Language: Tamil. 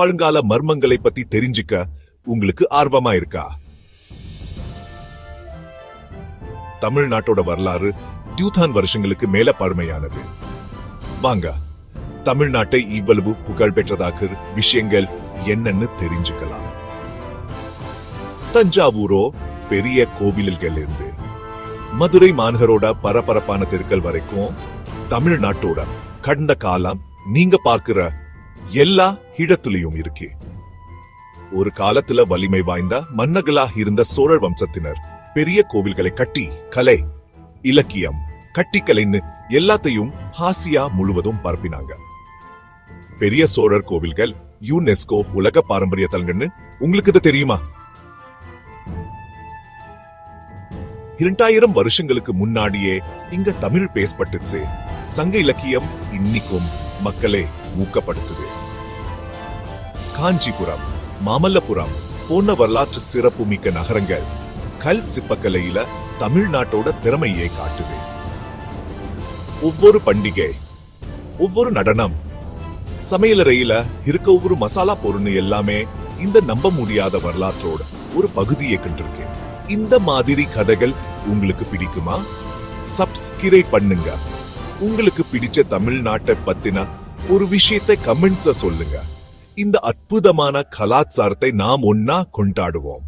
பழங்கால மர்மங்களை பத்தி தெரிஞ்சுக்க உங்களுக்கு ஆர்வமா இருக்கா? தமிழ்நாட்டோட வரலாறு டியூதான் வருஷங்களுக்கு மேல பழமையானது. வாங்க தமிழ்நாட்டை இவ்வளவு புகழ் பெற்றதாக விஷயங்கள் என்னன்னு தெரிஞ்சுக்கலாம். தஞ்சாவூரோ பெரிய கோவில்கள் இருந்து மதுரை மாநகரோட பரபரப்பான தெருக்கள் வரைக்கும் தமிழ்நாட்டோட கடந்த காலம் நீங்க பார்க்கிற எல்லா இடத்துலயும் இருக்கு. ஒரு காலத்துல வலிமை வாய்ந்த மன்னர்களா இருந்த சோழர் வம்சத்தினர் பெரிய கோவில்களை கட்டி கலை இலக்கியம் கட்டிக்கலைன்னு எல்லாத்தையும் ஹாசியா முழுவதும் பரப்பினாங்க. பெரிய சோழர் கோவில்கள் யுனெஸ்கோ உலக பாரம்பரிய தலங்கள்னு உங்களுக்கு இது தெரியுமா? இரண்டாயிரம் வருஷங்களுக்கு முன்னாடியே இங்க தமிழ் பேசப்பட்டுச்சு. சங்க இலக்கியம் இன்னைக்கும் மக்களை ஊக்கப்படுத்துது. காஞ்சிபுரம் மாமல்லபுரம் போன்ற வரலாற்று சிறப்பு மிக்க நகரங்கள் கல் சிற்பக்கலையில தமிழ்நாட்டோட திறமையை காட்டுது. ஒவ்வொரு பண்டிகை ஒவ்வொரு நடனம் சமையலறையில இருக்க ஒவ்வொரு மசாலா பொருள் எல்லாமே இந்த நம்ப முடியாத வரலாற்றோட ஒரு பகுதியை கண்டிருக்கேன் இந்த மாதிரி கதைகள் உங்களுக்கு பிடிக்குமா? சப்ஸ்கிரைப் பண்ணுங்க. உங்களுக்கு பிடிச்ச தமிழ்நாட்டை பத்தின ஒரு விஷயத்தை கமெண்ட்ஸ சொல்லுங்க. இந்த அற்புதமான கலாச்சாரத்தை நாம் ஒன்னா கொண்டாடுவோம்.